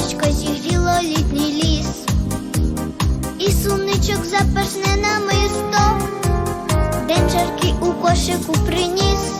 сонечко зігріло літній ліс, і суничок заперсне намисто, День жаркий у кошику приніс.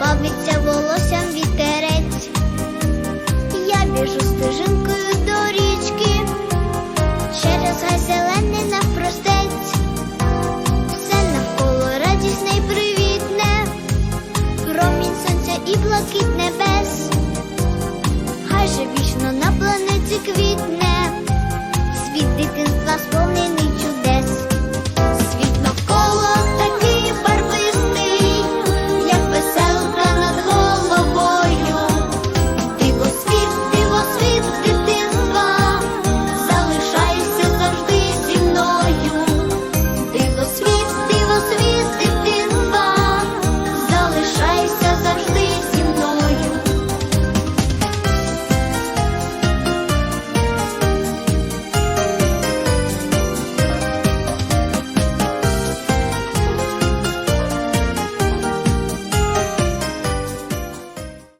бавиться волоссям вітерець, я біжу стежинкою до річки, через гай зелений навпростець, все навколо радісне й привітне, промінь сонця і блакит небес, хай же вічно на.